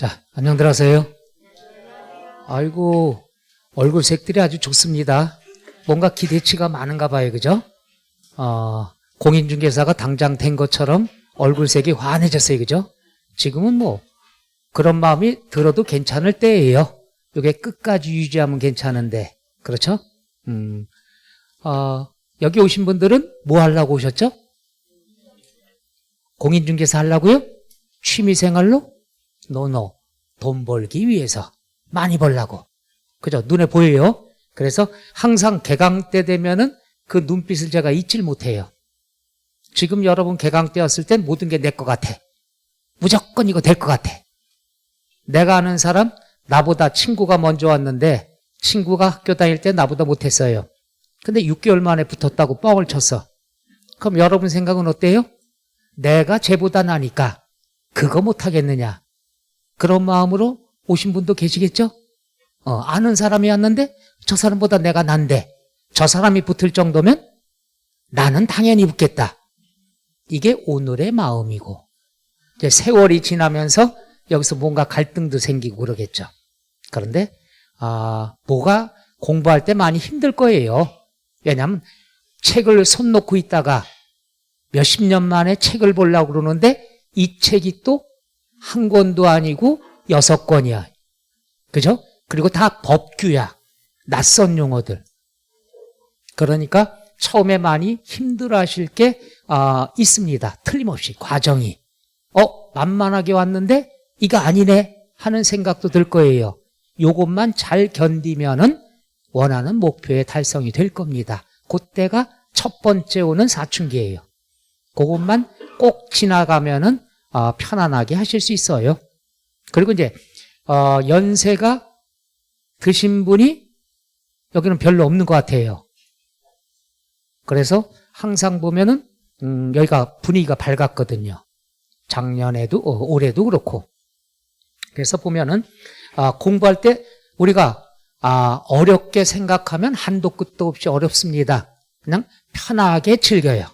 자, 안녕들 하세요. 아이고, 얼굴 색들이 아주 좋습니다. 뭔가 기대치가 많은가 봐요, 그죠? 어, 공인중개사가 당장 된 것처럼 얼굴 색이 환해졌어요, 그죠? 지금은 뭐, 그런 마음이 들어도 괜찮을 때예요. 이게 끝까지 유지하면 괜찮은데, 그렇죠? 음, 어, 여기 오신 분들은 뭐 하려고 오셨죠? 공인중개사 하려고요? 취미생활로? 노노. 돈 벌기 위해서. 많이 벌라고. 그죠? 눈에 보여요? 그래서 항상 개강 때 되면은 그 눈빛을 제가 잊질 못해요. 지금 여러분 개강 때였을 땐 모든 게 내 것 같아. 무조건 이거 될 것 같아. 내가 아는 사람, 나보다 친구가 먼저 왔는데 친구가 학교 다닐 때 나보다 못했어요. 근데 6개월 만에 붙었다고 뻥을 쳤어. 그럼 여러분 생각은 어때요? 내가 쟤보다 나니까 그거 못하겠느냐. 그런 마음으로 오신 분도 계시겠죠? 어, 아는 사람이 왔는데 저 사람보다 내가 난데 저 사람이 붙을 정도면 나는 당연히 붙겠다. 이게 오늘의 마음이고 이제 세월이 지나면서 여기서 뭔가 갈등도 생기고 그러겠죠. 그런데 아, 뭐가 공부할 때 많이 힘들 거예요. 왜냐하면 책을 손 놓고 있다가 몇십 년 만에 책을 보려고 그러는데 이 책이 또 한 권도 아니고 여섯 권이야. 그죠? 그리고 다 법규야. 낯선 용어들. 그러니까 처음에 많이 힘들어 하실 게 아, 있습니다. 틀림없이 과정이. 어, 만만하게 왔는데 이거 아니네 하는 생각도 들 거예요. 요것만 잘 견디면은 원하는 목표에 달성이 될 겁니다. 그때가 첫 번째 오는 사춘기예요. 그것만 꼭 지나가면은 어, 편안하게 하실 수 있어요. 그리고 이제 어, 연세가 드신 분이 여기는 별로 없는 것 같아요. 그래서 항상 보면은 음, 여기가 분위기가 밝았거든요. 작년에도 어, 올해도 그렇고. 그래서 보면은 아, 공부할 때 우리가 아, 어렵게 생각하면 한도 끝도 없이 어렵습니다. 그냥 편하게 즐겨요.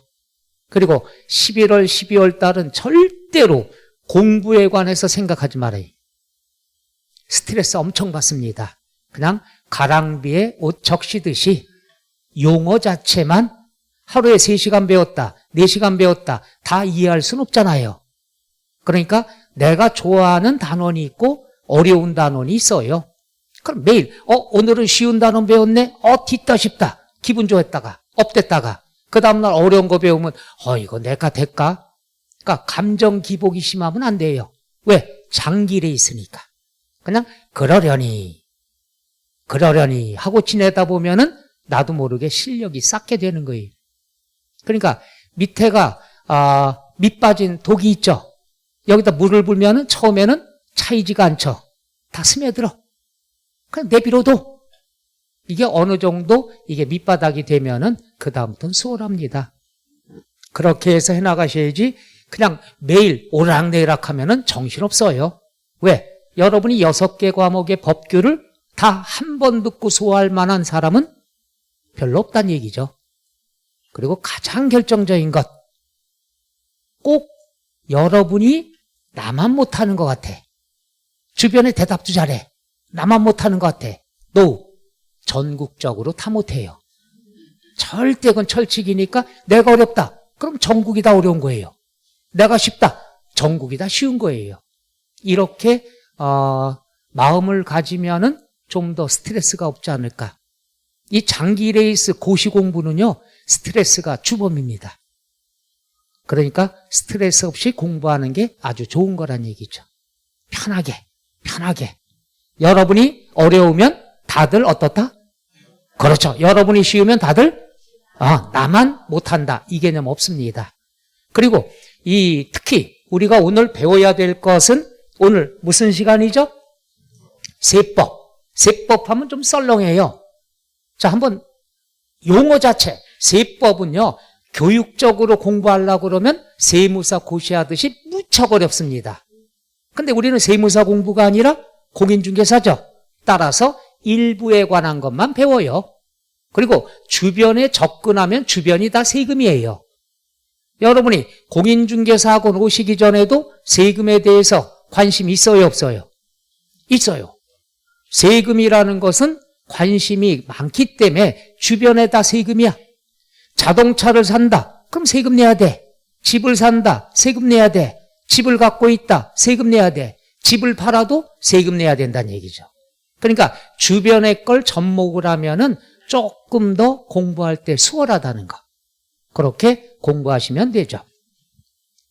그리고 11월, 12월 달은 절대로 공부에 관해서 생각하지 말아요. 스트레스 엄청 받습니다. 그냥 가랑비에 옷 적시듯이 용어 자체만 하루에 3시간 배웠다, 4시간 배웠다, 다 이해할 수는 없잖아요. 그러니까 내가 좋아하는 단원이 있고 어려운 단원이 있어요. 그럼 매일, 어, 오늘은 쉬운 단원 배웠네? 어, 뒷다 싶다. 기분 좋았다가, 업됐다가. 그 다음날 어려운 거 배우면, 어, 이거 내가 될까? 그러니까 감정 기복이 심하면 안 돼요. 왜? 장길에 있으니까. 그냥 그러려니, 그러려니 하고 지내다 보면은 나도 모르게 실력이 쌓게 되는 거예요. 그러니까 밑에가, 아, 밑 빠진 독이 있죠? 여기다 물을 불면은 처음에는 차이지가 않죠. 다 스며들어. 그냥 내비로도 이게 어느 정도 이게 밑바닥이 되면은 그 다음부터는 수월합니다. 그렇게 해서 해나가셔야지 그냥 매일 오락내락 하면은 정신없어요. 왜? 여러분이 여섯 개 과목의 법규를 다 한 번 듣고 소화할 만한 사람은 별로 없다는 얘기죠. 그리고 가장 결정적인 것. 꼭 여러분이 나만 못하는 것 같아. 주변에 대답도 잘해. 나만 못하는 것 같아. 노. 전국적으로 다 못해요. 절대 그건 철칙이니까 내가 어렵다. 그럼 전국이 다 어려운 거예요. 내가 쉽다. 전국이 다 쉬운 거예요. 이렇게 어, 마음을 가지면은 좀 더 스트레스가 없지 않을까. 이 장기 레이스 고시 공부는요 스트레스가 주범입니다. 그러니까 스트레스 없이 공부하는 게 아주 좋은 거란 얘기죠. 편하게, 편하게. 여러분이 어려우면 다들 어떻다? 그렇죠. 여러분이 쉬우면 다들 아, 나만 못한다. 이 개념 없습니다. 그리고 이 특히 우리가 오늘 배워야 될 것은 오늘 무슨 시간이죠? 세법. 세법 하면 좀 썰렁해요. 자, 한번 용어 자체. 세법은요. 교육적으로 공부하려고 그러면 세무사 고시하듯이 무척 어렵습니다. 근데 우리는 세무사 공부가 아니라 공인중개사죠. 따라서 일부에 관한 것만 배워요. 그리고 주변에 접근하면 주변이 다 세금이에요. 여러분이 공인중개사 학원 오시기 전에도 세금에 대해서 관심 있어요, 없어요? 있어요. 세금이라는 것은 관심이 많기 때문에 주변에 다 세금이야. 자동차를 산다. 그럼 세금 내야 돼. 집을 산다. 세금 내야 돼. 집을 갖고 있다. 세금 내야 돼. 집을 팔아도 세금 내야 된다는 얘기죠. 그러니까 주변의 걸 접목을 하면은 조금 더 공부할 때 수월하다는 거. 그렇게 공부하시면 되죠.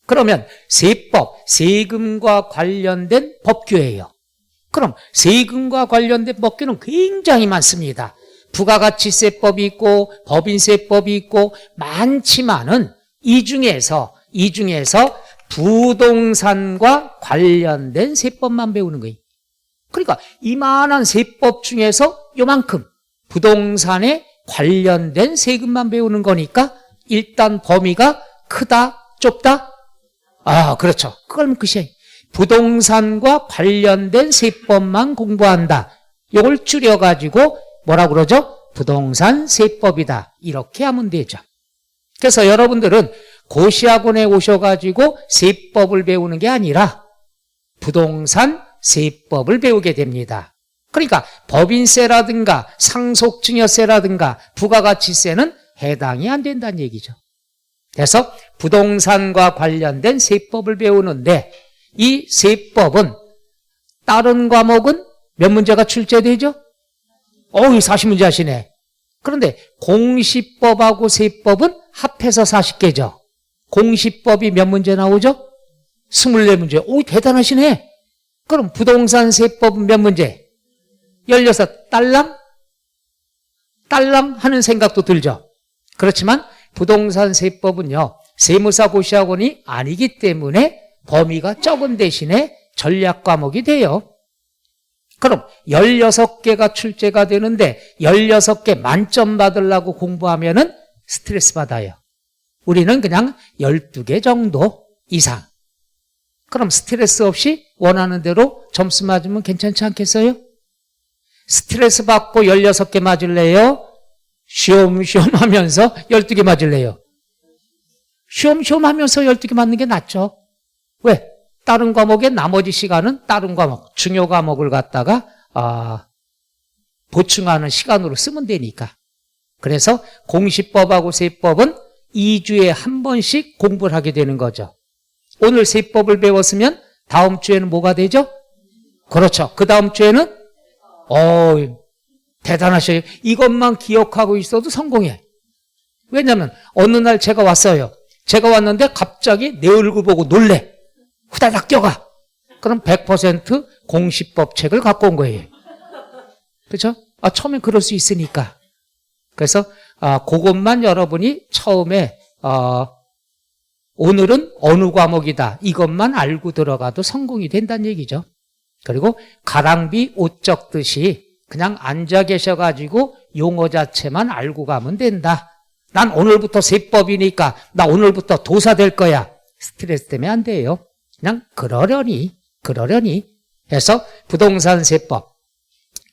그러면 세법, 세금과 관련된 법규예요. 그럼 세금과 관련된 법규는 굉장히 많습니다. 부가가치세법이 있고 법인세법이 있고 많지만은 이 중에서 이 중에서 부동산과 관련된 세법만 배우는 거예요. 그러니까 이만한 세법 중에서 요만큼 부동산에 관련된 세금만 배우는 거니까 일단 범위가 크다, 좁다? 아, 그렇죠. 그걸 끝이에요. 부동산과 관련된 세법만 공부한다. 이걸 줄여가지고 뭐라 그러죠? 부동산 세법이다. 이렇게 하면 되죠. 그래서 여러분들은 고시학원에 오셔가지고 세법을 배우는 게 아니라 부동산 세법을 배우게 됩니다. 그러니까 법인세라든가 상속증여세라든가 부가가치세는 해당이 안 된다는 얘기죠. 그래서 부동산과 관련된 세법을 배우는데 이 세법은 다른 과목은 몇 문제가 출제되죠? 어이 40문제 하시네. 그런데 공시법하고 세법은 합해서 40개죠. 공시법이 몇 문제 나오죠? 24문제. 오, 대단하시네. 그럼 부동산 세법은 몇 문제? 16. 딸랑? 딸랑 하는 생각도 들죠. 그렇지만 부동산 세법은요, 세무사 고시학원이 아니기 때문에 범위가 적은 대신에 전략 과목이 돼요. 그럼 16개가 출제가 되는데 16개 만점 받으려고 공부하면 은 스트레스 받아요. 우리는 그냥 12개 정도 이상. 그럼 스트레스 없이 원하는 대로 점수 맞으면 괜찮지 않겠어요? 스트레스 받고 16개 맞을래요? 쉬엄쉬엄 하면서 12개 맞을래요? 쉬엄쉬엄 하면서 12개 맞는 게 낫죠. 왜? 다른 과목의 나머지 시간은 다른 과목, 중요 과목을 갖다가 아, 보충하는 시간으로 쓰면 되니까. 그래서 공시법하고 세법은 2주에 한 번씩 공부를 하게 되는 거죠. 오늘 세법을 배웠으면 다음 주에는 뭐가 되죠? 그렇죠. 그 다음 주에는 어 대단하셔요. 이것만 기억하고 있어도 성공해. 왜냐하면 어느 날 제가 왔어요. 제가 왔는데 갑자기 내 얼굴 보고 놀래. 후다닥 뛰어가. 그럼 100% 공시법 책을 갖고 온 거예요. 그렇죠? 아, 처음엔 그럴 수 있으니까. 그래서 아, 그것만 여러분이 처음에 어, 오늘은 어느 과목이다. 이것만 알고 들어가도 성공이 된다는 얘기죠. 그리고 가랑비 옷 적듯이 그냥 앉아 계셔가지고 용어 자체만 알고 가면 된다. 난 오늘부터 세법이니까 나 오늘부터 도사 될 거야. 스트레스 때문에 안 돼요. 그냥 그러려니 그러려니 해서 부동산 세법.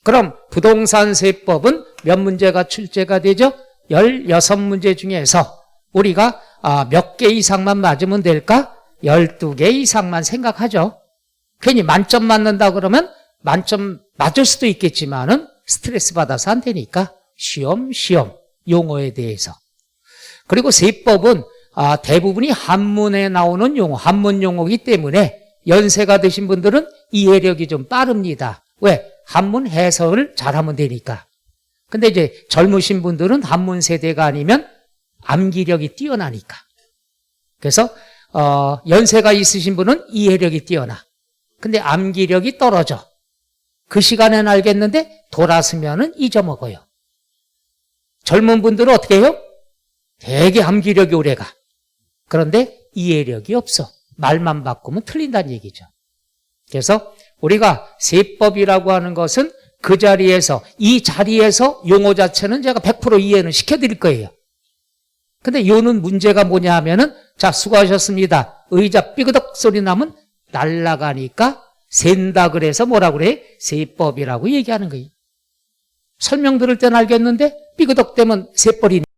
그럼 부동산 세법은 몇 문제가 출제가 되죠? 16문제 중에서 우리가 아, 몇 개 이상만 맞으면 될까? 12개 이상만 생각하죠. 괜히 만점 맞는다 그러면 만점 맞을 수도 있겠지만은 스트레스 받아서 안 되니까 쉬엄쉬엄 용어에 대해서. 그리고 세법은 아, 대부분이 한문에 나오는 용어, 한문 용어이기 때문에 연세가 드신 분들은 이해력이 좀 빠릅니다. 왜? 한문 해석을 잘하면 되니까. 근데 이제 젊으신 분들은 한문 세대가 아니면 암기력이 뛰어나니까. 그래서 어, 연세가 있으신 분은 이해력이 뛰어나. 근데 암기력이 떨어져. 그 시간엔 알겠는데 돌아서면은 잊어먹어요. 젊은 분들은 어떻게 해요? 되게 암기력이 오래가. 그런데 이해력이 없어. 말만 바꾸면 틀린다는 얘기죠. 그래서 우리가 세법이라고 하는 것은 그 자리에서 이 자리에서 용어 자체는 제가 100% 이해는 시켜드릴 거예요. 근데 요는 문제가 뭐냐 하면은 자 수고하셨습니다. 의자 삐그덕 소리 나면 날라가니까 샌다 그래서 뭐라 그래? 세법이라고 얘기하는 거예요. 설명 들을 땐 알겠는데 삐그덕 되면 세벌이